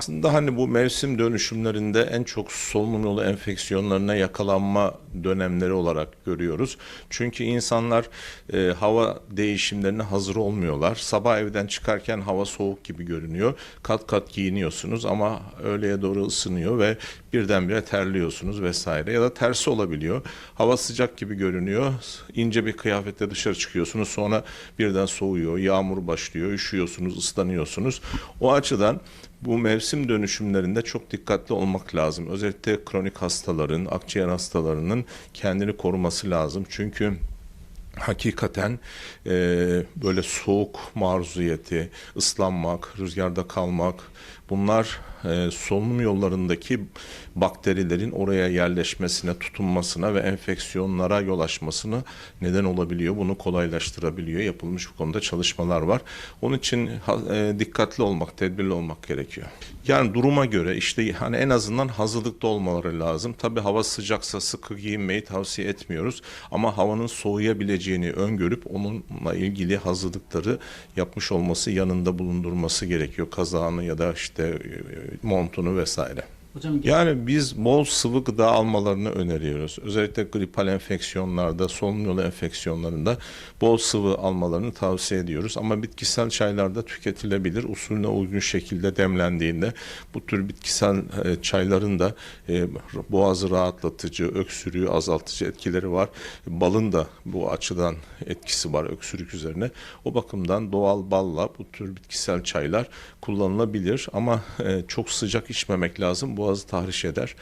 Aslında hani bu mevsim dönüşümlerinde en çok solunum yolu enfeksiyonlarına yakalanma dönemleri olarak görüyoruz. Çünkü insanlar e, hava değişimlerine hazır olmuyorlar. Sabah evden çıkarken hava soğuk gibi görünüyor. Kat kat giyiniyorsunuz ama öğleye doğru ısınıyor ve birdenbire terliyorsunuz vesaire. Ya da tersi olabiliyor. Hava sıcak gibi görünüyor. İnce bir kıyafetle dışarı çıkıyorsunuz. Sonra birden soğuyor. Yağmur başlıyor. Üşüyorsunuz, ıslanıyorsunuz. O açıdan bu mevsim dönüşümlerinde çok dikkatli olmak lazım. Özellikle kronik hastaların, akciğer hastalarının kendini koruması lazım. Çünkü hakikaten e, böyle soğuk maruziyeti, ıslanmak, rüzgarda kalmak bunlar e, solunum yollarındaki bakterilerin oraya yerleşmesine, tutunmasına ve enfeksiyonlara yol açmasına neden olabiliyor. Bunu kolaylaştırabiliyor. Yapılmış bu konuda çalışmalar var. Onun için e, dikkatli olmak, tedbirli olmak gerekiyor. Yani duruma göre işte hani en azından hazırlıklı olmaları lazım. Tabii hava sıcaksa sıkı giyinmeyi tavsiye etmiyoruz. Ama havanın soğuyabileceğini öngörüp onunla ilgili hazırlıkları yapmış olması, yanında bulundurması gerekiyor. Kazağını ya da işte e, montunu vesaire. Hocam Yani biz bol sıvı gıda almalarını öneriyoruz. Özellikle gripal enfeksiyonlarda, solunum yolu enfeksiyonlarında bol sıvı almalarını tavsiye ediyoruz. Ama bitkisel çaylarda tüketilebilir. Usulüne uygun şekilde demlendiğinde bu tür bitkisel e, çayların da e, boğazı rahatlatıcı, öksürüğü azaltıcı etkileri var. Balın da bu açıdan etkisi var öksürük üzerine. O bakımdan doğal balla bu tür bitkisel çaylar kullanılabilir ama e, çok sıcak içmemek lazım. Boğazı tahriş eder.